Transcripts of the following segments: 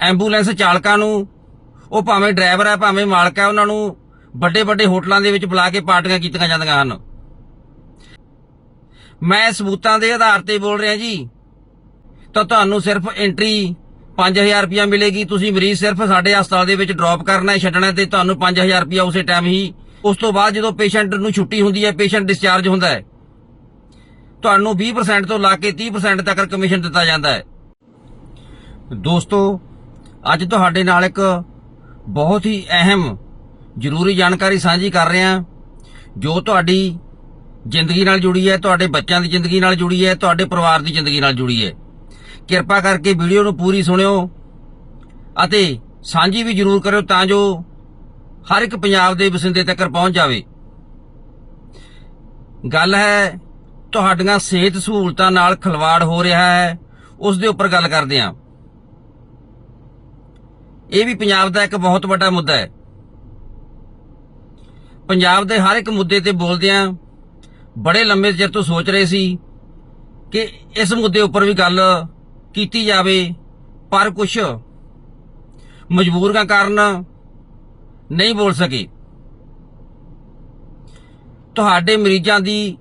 Ambulance ਚਾਲਕਾਂ ਨੂੰ, ਉਹ ਭਾਵੇਂ ਡਰਾਈਵਰ ਹੈ ਭਾਵੇਂ ਮਾਲਕ ਹੈ ਉਹਨਾਂ ਨੂੰ ਵੱਡੇ ਵੱਡੇ ਹੋਟਲਾਂ ਦੇ ਵਿੱਚ ਬੁਲਾ ਕੇ ਪਾਰਟੀਆਂ ਕੀਤੀਆਂ ਜਾਂਦੀਆਂ ਹਨ। ਮੈਂ ਸਬੂਤਾਂ ਦੇ ਆਧਾਰ ਤੇ ਬੋਲ ਰਿਹਾ ਜੀ। ਤਾਂ ਤੁਹਾਨੂੰ ਸਿਰਫ ਐਂਟਰੀ 5000 ਰੁਪਇਆ ਮਿਲੇਗੀ, ਤੁਸੀਂ ਮਰੀਜ਼ ਸਿਰਫ ਸਾਡੇ ਹਸਪਤਾਲ ਦੇ ਵਿੱਚ ਡ੍ਰੌਪ ਕਰਨਾ ਹੈ, ਛੱਡਣਾ ਹੈ ਤੇ ਤੁਹਾਨੂੰ 5000 ਰੁਪਇਆ ਉਸੇ ਟਾਈਮ ਹੀ, ਉਸ ਤੋਂ ਬਾਅਦ ਜਦੋਂ ਪੇਸ਼ੈਂਟ ਨੂੰ ਛੁੱਟੀ ਹੁੰਦੀ ਹੈ ਪੇਸ਼ੈਂਟ ਡਿਸਚਾਰਜ ਹੁੰਦਾ ਹੈ। ਤੁਹਾਨੂੰ 20% ਤੋਂ ਲਾ ਕੇ 30% ਤੱਕ ਕਮਿਸ਼ਨ ਦਿੱਤਾ ਜਾਂਦਾ ਹੈ। ਦੋਸਤੋ ਅੱਜ ਤੁਹਾਡੇ ਨਾਲ ਇੱਕ ਬਹੁਤ ਹੀ ਅਹਿਮ, ਜ਼ਰੂਰੀ ਜਾਣਕਾਰੀ ਸਾਂਝੀ ਕਰ ਰਹੇ ਹਾਂ, ਜੋ ਤੁਹਾਡੀ ਜ਼ਿੰਦਗੀ ਨਾਲ ਜੁੜੀ ਹੈ, ਤੁਹਾਡੇ ਬੱਚਿਆਂ ਦੀ ਜ਼ਿੰਦਗੀ ਨਾਲ ਜੁੜੀ ਹੈ, ਤੁਹਾਡੇ ਪਰਿਵਾਰ ਦੀ ਜ਼ਿੰਦਗੀ ਨਾਲ ਜੁੜੀ ਹੈ। ਕਿਰਪਾ ਕਰਕੇ ਵੀਡੀਓ ਨੂੰ ਪੂਰੀ ਸੁਣਿਓ ਅਤੇ ਸਾਂਝੀ ਵੀ ਜ਼ਰੂਰ ਕਰਿਓ ਤਾਂ ਜੋ ਹਰ ਇੱਕ ਪੰਜਾਬ ਦੇ ਵਸਿੰਦੇ ਤੱਕ ਪਹੁੰਚ ਜਾਵੇ। ਗੱਲ ਹੈ, ਤੁਹਾਡੀਆਂ ਸਿਹਤ ਸਹੂਲਤਾਂ ਨਾਲ ਖਿਲਵਾੜ ਹੋ ਰਿਹਾ ਹੈ, ਉਸ ਦੇ ਉੱਪਰ ਗੱਲ ਕਰਦੇ ਹਾਂ। ਇਹ ਵੀ ਪੰਜਾਬ ਦਾ ਇੱਕ ਬਹੁਤ ਵੱਡਾ ਮੁੱਦਾ ਹੈ। ਪੰਜਾਬ ਦੇ ਹਰ ਇੱਕ ਮੁੱਦੇ ਤੇ ਬੋਲਦਿਆਂ ਬੜੇ ਲੰਮੇ ਚਿਰ ਤੋਂ ਸੋਚ ਰਹੇ ਸੀ ਕਿ ਇਸ ਮੁੱਦੇ ਉੱਪਰ ਵੀ ਗੱਲ ਕੀਤੀ ਜਾਵੇ, ਪਰ ਕੁਝ ਮਜਬੂਰੀਆਂ ਕਾਰਨ ਨਹੀਂ ਬੋਲ ਸਕੇ। ਤੁਹਾਡੇ ਮਰੀਜ਼ਾਂ ਦੀ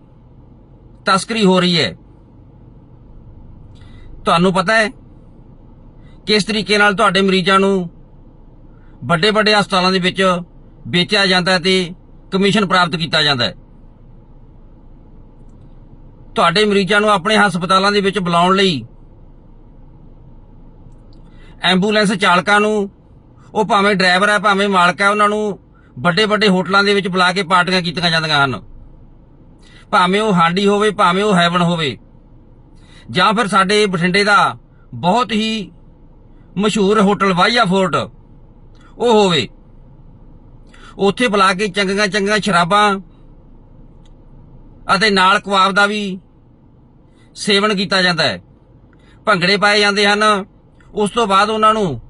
ਤਸਕਰੀ ਹੋ ਰਹੀ ਹੈ। ਤੁਹਾਨੂੰ ਪਤਾ ਹੈ ਕਿਸ ਤਰੀਕੇ ਨਾਲ ਤੁਹਾਡੇ ਮਰੀਜ਼ਾਂ ਨੂੰ ਵੱਡੇ ਵੱਡੇ ਹਸਪਤਾਲਾਂ ਦੇ ਵਿੱਚ ਵੇਚਿਆ ਜਾਂਦਾ ਹੈ ਤੇ ਕਮਿਸ਼ਨ ਪ੍ਰਾਪਤ ਕੀਤਾ ਜਾਂਦਾ ਤੁਹਾਡੇ ਮਰੀਜ਼ਾਂ ਨੂੰ ਆਪਣੇ ਹਸਪਤਾਲਾਂ ਦੇ ਵਿੱਚ ਬੁਲਾਉਣ ਲਈ ਐਂਬੂਲੈਂਸ ਚਾਲਕਾਂ ਨੂੰ, ਉਹ ਭਾਵੇਂ ਡਰਾਈਵਰ ਹੈ, ਭਾਵੇਂ ਮਾਲਕ ਹੈ, ਉਹਨਾਂ ਨੂੰ ਵੱਡੇ ਵੱਡੇ ਹੋਟਲਾਂ ਦੇ ਵਿੱਚ ਬੁਲਾ ਕੇ ਪਾਰਟੀਆਂ ਕੀਤੀਆਂ ਜਾਂਦੀਆਂ ਹਨ। ਭਾਵੇਂ ਉਹ ਹਾਂਡੀ ਹੋਵੇ, ਭਾਵੇਂ ਉਹ ਹੈਵਨ ਹੋਵੇ, ਜਾਂ ਫਿਰ ਸਾਡੇ ਬਠਿੰਡੇ ਦਾ ਬਹੁਤ ਹੀ ਮਸ਼ਹੂਰ ਹੋਟਲ ਵਾਈਆ ਫੋਰਟ ਉਹ ਹੋਵੇ। ਉੱਥੇ ਬੁਲਾ ਕੇ ਚੰਗੀਆਂ ਚੰਗੀਆਂ ਸ਼ਰਾਬਾਂ ਅਤੇ ਨਾਲ ਕਬਾਬ ਦਾ ਵੀ ਸੇਵਨ ਕੀਤਾ ਜਾਂਦਾ ਹੈ। ਭੰਗੜੇ ਪਾਏ ਜਾਂਦੇ ਹਨ। ਉਸ ਤੋਂ ਬਾਅਦ ਉਹਨਾਂ ਨੂੰ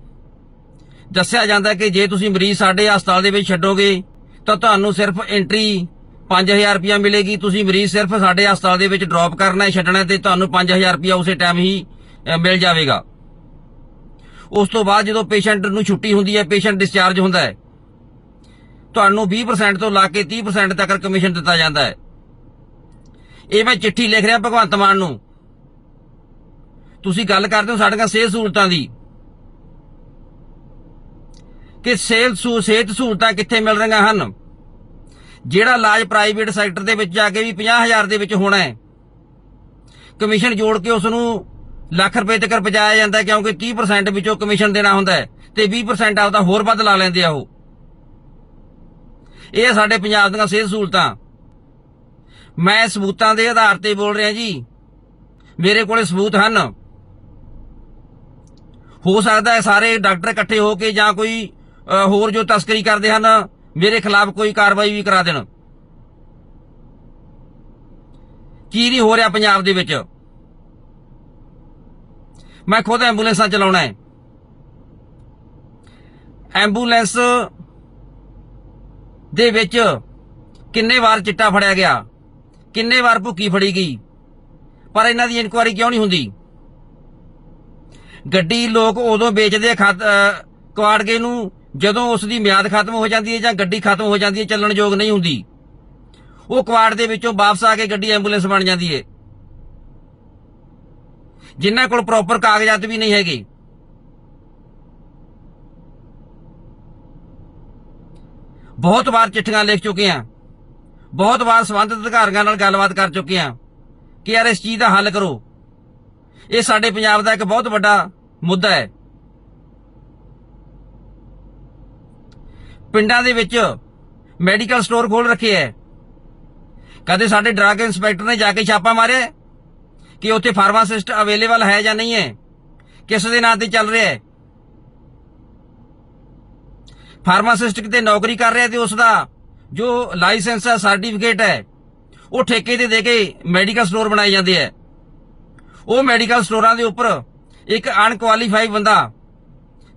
ਦੱਸਿਆ ਜਾਂਦਾ ਕਿ ਜੇ ਤੁਸੀਂ ਮਰੀਜ਼ ਸਾਡੇ ਹਸਪਤਾਲ ਦੇ ਵਿੱਚ ਛੱਡੋਗੇ, ਤਾਂ ਤੁਹਾਨੂੰ ਸਿਰਫ ਐਂਟਰੀ 5000 ਰੁਪਇਆ ਮਿਲੇਗੀ। ਤੁਸੀਂ ਮਰੀਜ਼ ਸਿਰਫ ਸਾਡੇ ਹਸਪਤਾਲ ਦੇ ਵਿੱਚ ਡ੍ਰੌਪ ਕਰਨਾ ਹੈ, ਛੱਡਣਾ ਹੈ ਤੇ ਤੁਹਾਨੂੰ 5000 ਰੁਪਇਆ ਉਸੇ ਟਾਈਮ ਹੀ ਮਿਲ ਜਾਵੇਗਾ। ਉਸ ਤੋਂ ਬਾਅਦ ਜਦੋਂ ਪੇਸ਼ੈਂਟ ਨੂੰ ਛੁੱਟੀ ਹੁੰਦੀ ਹੈ, ਪੇਸ਼ੈਂਟ ਡਿਸਚਾਰਜ ਹੁੰਦਾ ਹੈ, ਤੁਹਾਨੂੰ 20% ਤੋਂ ਲਾ ਕੇ 30% ਤੱਕ ਕਮਿਸ਼ਨ ਦਿੱਤਾ ਜਾਂਦਾ ਹੈ। ਇਹ ਮੈਂ ਚਿੱਠੀ ਲਿਖ ਰਿਹਾ ਭਗਵੰਤ ਮਾਨ ਨੂੰ। ਤੁਸੀਂ ਗੱਲ ਕਰਦੇ ਹੋ ਸਾਡੀਆਂ ਸਿਹਤ ਸਹੂਲਤਾਂ ਦੀ। ਕਿ ਸਿਹਤ ਸਿਹਤ ਸਹੂਲਤਾਂ ਕਿੱਥੇ ਮਿਲ ਰਹੀਆਂ ਹਨ? ਜਿਹੜਾ ਇਲਾਜ ਪ੍ਰਾਈਵੇਟ ਸੈਕਟਰ ਦੇ ਵਿੱਚ ਜਾ ਕੇ ਵੀ 50000 ਦੇ ਵਿੱਚ ਹੋਣਾ ਹੈ ਕਮਿਸ਼ਨ ਜੋੜ ਕੇ ਉਸ ਨੂੰ ਲੱਖ ਰੁਪਏ ਤੱਕ ਪਹੁੰਚਾਇਆ ਜਾਂਦਾ ਕਿਉਂਕਿ 30% ਵਿੱਚੋਂ ਕਮਿਸ਼ਨ ਦੇਣਾ ਹੁੰਦਾ ਹੈ ਤੇ 20% ਆਪਦਾ ਹੋਰ ਵੱਧ ਲਾ ਲੈਂਦੇ ਆ ਉਹ। ਇਹ ਸਾਡੇ ਪੰਜਾਬ ਦੀਆਂ ਸਿਹਤ ਸਹੂਲਤਾਂ। ਮੈਂ ਸਬੂਤਾਂ ਦੇ ਆਧਾਰ ਤੇ ਬੋਲ ਰਿਹਾ ਜੀ। ਮੇਰੇ ਕੋਲੇ ਸਬੂਤ ਹਨ। ਹੋ ਸਕਦਾ ਹੈ ਸਾਰੇ ਡਾਕਟਰ ਇਕੱਠੇ ਹੋ ਕੇ ਜਾਂ ਕੋਈ ਹੋਰ ਜੋ ਤਸਕਰੀ ਕਰਦੇ ਹਨ, ਮੇਰੇ ਖਿਲਾਫ ਕੋਈ ਕਾਰਵਾਈ ਵੀ ਕਰਾ ਦੇਣ। ਕੀ ਨਹੀਂ ਹੋ ਰਿਹਾ ਪੰਜਾਬ ਦੇ ਵਿੱਚ? ਮੈਂ ਖੁਦ ਐਂਬੂਲੈਂਸਾਂ ਚਲਾਉਣਾ ਹੈ। ਐਂਬੂਲੈਂਸ ਦੇ ਵਿੱਚ ਕਿੰਨੇ ਵਾਰ ਚਿੱਟਾ ਫੜਿਆ ਗਿਆ, ਕਿੰਨੇ ਵਾਰ ਭੁੱਕੀ ਫੜੀ ਗਈ, ਪਰ ਇਹਨਾਂ ਦੀ ਇਨਕੁਆਇਰੀ ਕਿਉਂ ਨਹੀਂ ਹੁੰਦੀ? ਗੱਡੀ ਲੋਕ ਉਦੋਂ ਵੇਚਦੇ ਆ ਖਤ- ਅਹ ਕੁਆੜਗੇ ਨੂੰ ਜਦੋਂ ਉਸ ਦੀ ਮਿਆਦ ਖਤਮ ਹੋ ਜਾਂਦੀ ਹੈ ਜਾਂ ਗੱਡੀ ਖਤਮ ਹੋ ਜਾਂਦੀ ਹੈ, ਚੱਲਣ ਯੋਗ ਨਹੀਂ ਹੁੰਦੀ। ਉਹ ਕੁਆੜ ਦੇ ਵਿੱਚੋਂ ਵਾਪਸ ਆ ਕੇ ਗੱਡੀ ਐਂਬੂਲੈਂਸ ਬਣ ਜਾਂਦੀ ਹੈ। ਜਿਨ੍ਹਾਂ ਕੋਲ ਪ੍ਰੋਪਰ ਕਾਗਜ਼ਾਤ ਵੀ ਨਹੀਂ ਹੈਗੇ। ਬਹੁਤ ਵਾਰ ਚਿੱਠੀਆਂ ਲਿਖ ਚੁੱਕੇ ਹਾਂ। ਬਹੁਤ ਵਾਰ ਸੰਬੰਧਿਤ ਅਧਿਕਾਰੀਆਂ ਨਾਲ ਗੱਲਬਾਤ ਕਰ ਚੁੱਕੇ ਹਾਂ। ਕਿ ਯਾਰ ਇਸ ਚੀਜ਼ ਦਾ ਹੱਲ ਕਰੋ। ਇਹ ਸਾਡੇ ਪੰਜਾਬ ਦਾ ਇੱਕ ਬਹੁਤ ਵੱਡਾ ਮੁੱਦਾ ਹੈ। ਪਿੰਡਾਂ ਦੇ ਵਿੱਚ ਮੈਡੀਕਲ ਸਟੋਰ ਖੋਲ ਰੱਖੇ ਹੈ। ਕਦੇ ਸਾਡੇ ਡਰੱਗ ਇੰਸਪੈਕਟਰ ਨੇ ਜਾ ਕੇ ਛਾਪਾ ਮਾਰਿਆ ਕਿ ਉੱਥੇ ਫਾਰਮਾਸਿਸਟ ਅਵੇਲੇਬਲ ਹੈ ਜਾਂ ਨਹੀਂ ਹੈ? ਕਿਸ ਦੇ ਨਾਂ ਤੇ ਚੱਲ ਰਿਹਾ ਹੈ? ਫਾਰਮਾਸਿਸਟ ਕਿਤੇ ਨੌਕਰੀ ਕਰ ਰਿਹਾ ਤੇ ਉਸ ਦਾ ਜੋ ਲਾਇਸੈਂਸ ਹੈ, ਸਰਟੀਫਿਕੇਟ ਹੈ, ਉਹ ਠੇਕੇ ਤੇ ਦੇ ਕੇ ਮੈਡੀਕਲ ਸਟੋਰ ਬਣਾਏ ਜਾਂਦੇ ਹੈ। ਉਹ ਮੈਡੀਕਲ ਸਟੋਰਾਂ ਦੇ ਉੱਪਰ ਇੱਕ ਅਨਕੁਆਲੀਫਾਈਡ ਬੰਦਾ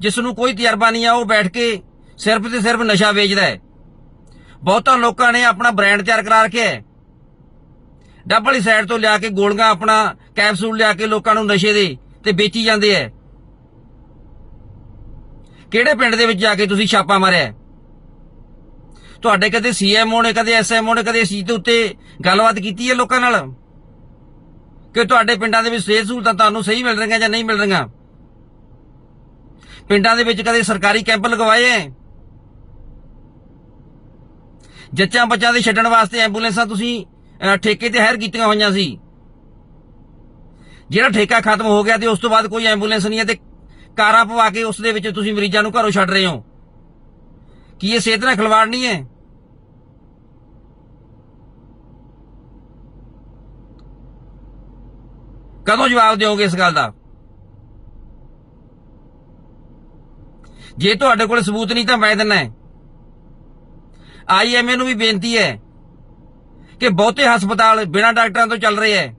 ਜਿਸ ਨੂੰ ਕੋਈ ਤਜਰਬਾ ਨਹੀਂ ਆ, ਉਹ ਬੈਠ ਕੇ ਸਿਰਫ ਤੇ ਸਿਰਫ ਨਸ਼ਾ ਵੇਚਦਾ ਹੈ। ਬਹੁਤਾਂ ਲੋਕਾਂ ਨੇ ਆਪਣਾ ਬ੍ਰਾਂਡ ਤਿਆਰ ਕਰਾ ਰੱਖਿਆ ਹੈ। ਡੱਬ ਵਾਲੀ ਸਾਈਡ ਤੋਂ ਲਿਆ ਕੇ ਗੋਲੀਆਂ ਆਪਣਾ ਕੈਪਸੂਲ ਲਿਆ ਕੇ ਲੋਕਾਂ ਨੂੰ ਨਸ਼ੇ ਦੇ ਤੇ ਵੇਚੀ ਜਾਂਦੇ ਐ। ਕਿਹੜੇ ਪਿੰਡ ਦੇ ਵਿੱਚ ਜਾ ਕੇ ਤੁਸੀਂ ਛਾਪਾ ਮਾਰਿਆ ਤੁਹਾਡੇ ਕਦੇ ਸੀਐਮਓ ਨੇ, ਕਦੇ ਐਸਐਮਓ ਨੇ, ਕਦੇ ਇਸ ਚੀਜ਼ ਦੇ ਉੱਤੇ ਗੱਲਬਾਤ ਕੀਤੀ ਹੈ ਲੋਕਾਂ ਨਾਲ? ਕਿ ਤੁਹਾਡੇ ਪਿੰਡਾਂ ਦੇ ਵਿੱਚ ਸਿਹਤ ਸਹੂਲਤਾਂ ਤੁਹਾਨੂੰ ਸਹੀ ਮਿਲ ਰਹੀਆਂ ਜਾਂ ਨਹੀਂ ਮਿਲ ਰਹੀਆਂ? ਪਿੰਡਾਂ ਦੇ ਵਿੱਚ ਕਦੇ ਸਰਕਾਰੀ ਕੈਂਪ ਲਗਵਾਏ ਐ? ਜੱਚਾਂ ਬੱਚਾਂ ਦੇ ਛੱਡਣ ਵਾਸਤੇ ਐਂਬੂਲੈਂਸਾਂ ਤੁਸੀਂ ਠੇਕੇ ਤੇ ਹਾਇਰ ਕੀਤੀਆਂ ਹੋਈਆਂ ਸੀ। ਜਿਹੜਾ ਠੇਕਾ ਖਤਮ ਹੋ ਗਿਆ ਤੇ ਉਸ ਤੋਂ ਬਾਅਦ ਕੋਈ ਐਂਬੂਲੈਂਸ ਨਹੀਂ ਹੈ ਤੇ ਕਾਰਾਂ ਪਵਾ ਕੇ ਉਸ ਦੇ ਵਿੱਚ ਤੁਸੀਂ ਮਰੀਜ਼ਾਂ ਨੂੰ ਘਰੋਂ ਛੱਡ ਰਹੇ ਹੋ। ਕੀ ਇਹ ਸਿਹਤ ਨਾਲ ਖਿਲਵਾੜ ਨਹੀਂ ਹੈ? ਕਦੋਂ ਜਵਾਬ ਦਿਓਗੇ ਇਸ ਗੱਲ ਦਾ? ਜੇ ਤੁਹਾਡੇ ਕੋਲ ਸਬੂਤ ਨਹੀਂ ਤਾਂ ਮੈਂ ਦਿੰਨਾ ਹੈ। ਆਈਐਮਏ ਨੂੰ ਵੀ ਬੇਨਤੀ ਹੈ ਕਿ ਬਹੁਤੇ ਹਸਪਤਾਲ ਬਿਨਾਂ ਡਾਕਟਰਾਂ ਤੋਂ ਚੱਲ ਰਹੇ ਹੈ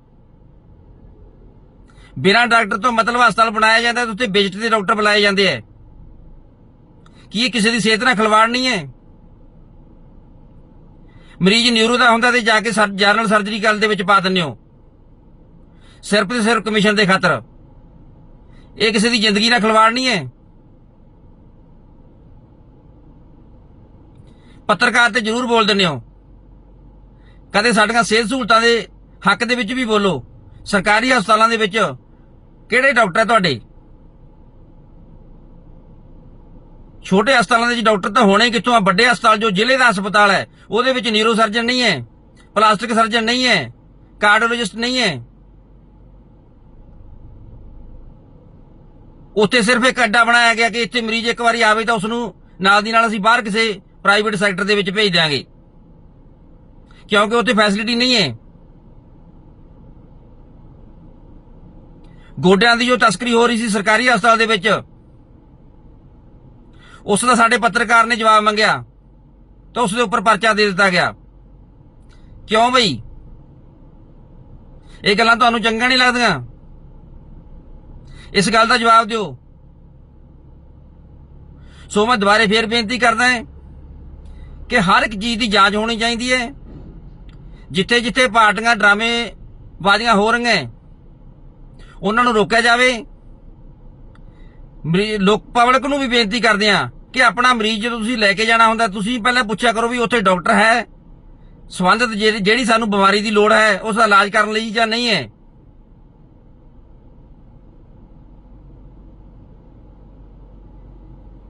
ਬਿਨਾਂ ਡਾਕਟਰ ਤੋਂ ਮਤਲਬ ਹਸਪਤਾਲ ਬਣਾਇਆ ਜਾਂਦਾ ਤੇ ਉੱਥੇ ਵਿਜ਼ਿਟ ਦੇ ਡਾਕਟਰ ਬੁਲਾਏ ਜਾਂਦੇ ਹੈ ਕੀ ਇਹ ਕਿਸੇ ਦੀ ਸਿਹਤ ਨਾਲ ਖਿਲਵਾੜ ਨਹੀਂ ਹੈ ਮਰੀਜ਼ ਨਿਊਰੋ ਦਾ ਹੁੰਦਾ ਤੇ ਜਾ ਕੇ ਸਰ- ਜਨਰਲ ਸਰਜਰੀ ਕਰਨ ਦੇ ਵਿੱਚ ਪਾ ਦਿੰਦੇ ਹੋ। ਸਿਰਫ ਤੇ ਸਿਰਫ ਕਮਿਸ਼ਨ ਦੇ ਖਾਤਰ। ਇਹ ਕਿਸੇ ਦੀ ਜ਼ਿੰਦਗੀ ਨਾਲ ਖਿਲਵਾੜ ਨਹੀਂ ਹੈ ਪੱਤਰਕਾਰ ਤੇ ਜ਼ਰੂਰ ਬੋਲ ਦਿੰਦੇ ਹੋ। ਕਦੇ ਸਾਡੀਆਂ ਸਿਹਤ ਸਹੂਲਤਾਂ ਦੇ ਹੱਕ ਦੇ ਵਿੱਚ ਵੀ ਬੋਲੋ। ਸਰਕਾਰੀ ਹਸਪਤਾਲਾਂ ਦੇ ਵਿੱਚ ਕਿਹੜੇ ਡਾਕਟਰ ਹੈ ਤੁਹਾਡੇ? ਛੋਟੇ ਹਸਪਤਾਲਾਂ ਦੇ ਵਿੱਚ ਡਾਕਟਰ ਤਾਂ ਹੋਣੇ ਕਿੱਥੋਂ ਆ? ਵੱਡੇ ਹਸਪਤਾਲ ਜੋ ਜ਼ਿਲ੍ਹੇ ਦਾ ਹਸਪਤਾਲ ਹੈ, ਉਹਦੇ ਵਿੱਚ ਨਿਊਰੋ ਸਰਜਨ ਨਹੀਂ ਹੈ ਪਲਾਸਟਿਕ ਸਰਜਨ ਨਹੀਂ ਹੈ ਕਾਰਡੀਓਲੋਜਿਸਟ ਨਹੀਂ ਹੈ। ਉੱਥੇ ਸਿਰਫ ਇੱਕ ਅੱਡਾ ਬਣਾਇਆ ਗਿਆ ਕਿ ਇੱਥੇ ਮਰੀਜ਼ ਇੱਕ ਵਾਰੀ ਆਵੇ ਤਾਂ ਉਸ ਨੂੰ ਨਾਲ ਦੀ ਨਾਲ ਅਸੀਂ ਬਾਹਰ ਕਿਸੇ ਪ੍ਰਾਈਵੇਟ ਸੈਕਟਰ ਦੇ ਵਿੱਚ ਭੇਜ ਦਿਆਂਗੇ। ਕਿਉਂਕਿ ਉੱਥੇ ਫੈਸਿਲਿਟੀ ਨਹੀਂ ਹੈ। ਗੋਡਿਆਂ ਦੀ ਜੋ ਤਸਕਰੀ ਹੋ ਰਹੀ ਸੀ ਸਰਕਾਰੀ ਹਸਪਤਾਲ ਦੇ ਵਿੱਚ, ਉਸ ਦਾ ਸਾਡੇ ਪੱਤਰਕਾਰ ਨੇ ਜਵਾਬ ਮੰਗਿਆ ਤਾਂ ਉਸ ਦੇ ਉੱਪਰ ਪਰਚਾ ਦੇ ਦਿੱਤਾ ਗਿਆ। ਕਿਉਂ ਬਈ? ਇਹ ਗੱਲਾਂ ਤੁਹਾਨੂੰ ਚੰਗਾ ਨਹੀਂ ਲੱਗਦੀਆਂ? ਇਸ ਗੱਲ ਦਾ ਜਵਾਬ ਦਿਓ। ਸੋ ਮੈਂ ਦੁਬਾਰੇ ਫੇਰ ਬੇਨਤੀ ਕਰਦਾ ਹਾਂ ਕਿ ਹਰ ਇੱਕ ਚੀਜ਼ ਦੀ ਜਾਂਚ ਹੋਣੀ ਚਾਹੀਦੀ ਹੈ। ਜਿੱਥੇ ਜਿੱਥੇ ਪਾਰਟੀਆਂ ਡਰਾਮੇ ਬਾਜ਼ੀਆਂ ਹੋ ਰਹੀਆਂ ਉਹਨਾਂ ਨੂੰ ਰੋਕਿਆ ਜਾਵੇ। ਮਰੀ- ਲੋਕ ਪਬਲਿਕ ਨੂੰ ਵੀ ਬੇਨਤੀ ਕਰਦੇ ਆ ਕਿ ਆਪਣਾ ਮਰੀਜ਼ ਜਦੋਂ ਤੁਸੀਂ ਲੈ ਕੇ ਜਾਣਾ ਹੁੰਦਾ, ਤੁਸੀਂ ਪਹਿਲਾਂ ਪੁੱਛਿਆ ਕਰੋ ਵੀ ਉੱਥੇ ਡਾਕਟਰ ਹੈ। ਸੰਬੰਧਿਤ ਜਿਹੜੀ ਜਿਹੜੀ ਸਾਨੂੰ ਬਿਮਾਰੀ ਦੀ ਲੋੜ ਹੈ, ਉਸ ਦਾ ਇਲਾਜ ਕਰਨ ਲਈ ਜਾਂ ਨਹੀਂ ਹੈ।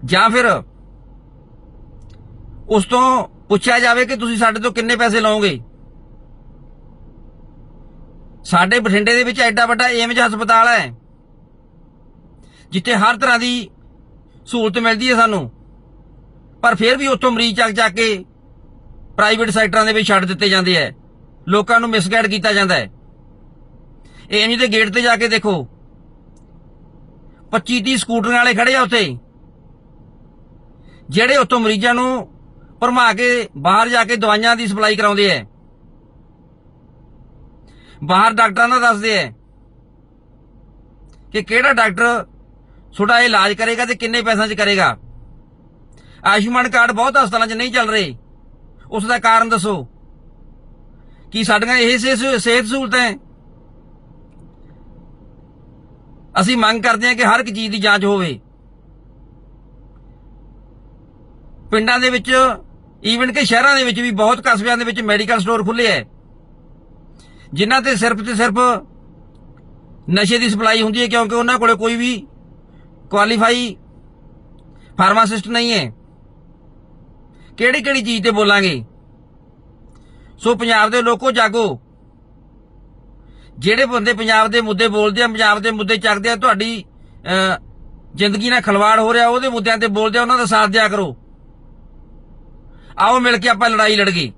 ਜਾਂ ਫਿਰ ਉਸ ਤੋਂ ਪੁੱਛਿਆ ਜਾਵੇ ਕਿ ਤੁਸੀਂ ਸਾਡੇ ਤੋਂ ਕਿੰਨੇ ਪੈਸੇ ਲਓਗੇ। ਸਾਡੇ ਬਠਿੰਡੇ ਦੇ ਵਿੱਚ ਐਡਾ ਵੱਡਾ ਏਮਜ ਹਸਪਤਾਲ ਹੈ, ਜਿੱਥੇ ਹਰ ਤਰ੍ਹਾਂ ਦੀ ਸਹੂਲਤ ਮਿਲਦੀ ਹੈ ਸਾਨੂੰ। ਪਰ ਫਿਰ ਵੀ ਉੱਥੋਂ ਮਰੀਜ਼ ਚੱਕ ਚੱਕ ਕੇ ਪ੍ਰਾਈਵੇਟ ਸੈਕਟਰਾਂ ਦੇ ਵਿੱਚ ਛੱਡ ਦਿੱਤੇ ਜਾਂਦੇ ਹੈ। ਲੋਕਾਂ ਨੂੰ ਮਿਸਗਾਈਡ ਕੀਤਾ ਜਾਂਦਾ ਹੈ। ਏਮਜ ਦੇ ਗੇਟ ਤੇ ਜਾ ਕੇ ਦੇਖੋ 25 30 ਸਕੂਟਰਾਂ ਵਾਲੇ ਖੜੇ ਆ ਉੱਥੇ, ਜਿਹੜੇ ਉੱਥੋਂ ਮਰੀਜ਼ਾਂ ਨੂੰ ਭਰਮਾ ਕੇ ਬਾਹਰ ਜਾ ਕੇ ਦਵਾਈਆਂ ਦੀ ਸਪਲਾਈ ਕਰਾਉਂਦੇ ਐ ਬਾਹਰ ਡਾਕਟਰਾਂ ਦਾ ਦੱਸਦੇ ਐ ਕਿ ਕਿਹੜਾ ਡਾਕਟਰ ਤੁਹਾਡਾ ਇਲਾਜ ਕਰੇਗਾ ਤੇ ਕਿੰਨੇ ਪੈਸਿਆਂ 'ਚ ਕਰੇਗਾ। ਆਯੁਸ਼ਮਾਨ ਕਾਰਡ ਬਹੁਤ ਹਸਪਤਾਲਾਂ 'ਚ ਨਹੀਂ ਚੱਲ ਰਹੇ। ਉਸ ਦਾ ਕਾਰਨ ਦੱਸੋ। ਕੀ ਸਾਡੀਆਂ ਇਹ ਸਿਹ- ਸਿਹਤ ਸਹੂਲਤਾਂ ਅਸੀਂ ਮੰਗ ਕਰਦੇ ਹਾਂ ਕਿ ਹਰ ਇੱਕ ਚੀਜ਼ ਦੀ ਜਾਂਚ ਹੋਵੇ। ਪਿੰਡਾਂ ਦੇ ਵਿੱਚ ਈਵਨ ਕਿ ਸ਼ਹਿਰਾਂ ਦੇ ਵਿੱਚ ਵੀ ਬਹੁਤ ਕਸਬਿਆਂ ਦੇ ਵਿੱਚ ਮੈਡੀਕਲ ਸਟੋਰ ਖੁੱਲੇ ਐ। ਜਿਨ੍ਹਾਂ ਤੇ ਸਿਰਫ ਤੇ ਸਿਰਫ ਨਸ਼ੇ ਦੀ ਸਪਲਾਈ ਹੁੰਦੀ ਹੈ, ਕਿਉਂਕਿ ਉਹਨਾਂ ਕੋਲੇ ਕੋਈ ਵੀ ਕੁਆਲੀਫਾਈ ਫਾਰਮਾਸਿਸਟ ਨਹੀਂ ਹੈ। ਕਿਹੜੀ ਕਿਹੜੀ ਚੀਜ਼ ਤੇ ਬੋਲਾਂਗੇ? ਸੋ ਪੰਜਾਬ ਦੇ ਲੋਕੋ ਜਾਗੋ। ਜਿਹੜੇ ਬੰਦੇ ਪੰਜਾਬ ਦੇ ਮੁੱਦੇ ਬੋਲਦੇ ਆ, ਪੰਜਾਬ ਦੇ ਮੁੱਦੇ ਚੱਕਦੇ ਆ, ਤੁਹਾਡੀ ਜ਼ਿੰਦਗੀ ਨਾਲ ਖਲਵਾੜ ਹੋ ਰਿਹਾ, ਉਹਦੇ ਮੁੱਦਿਆਂ ਤੇ ਬੋਲਦੇ ਆ, ਉਹਨਾਂ ਦਾ ਸਾਥ ਦਿਆ ਕਰੋ। ਆਓ ਮਿਲ ਕੇ ਆਪਾਂ ਲੜਾਈ ਲੜ ਲੜਗੇ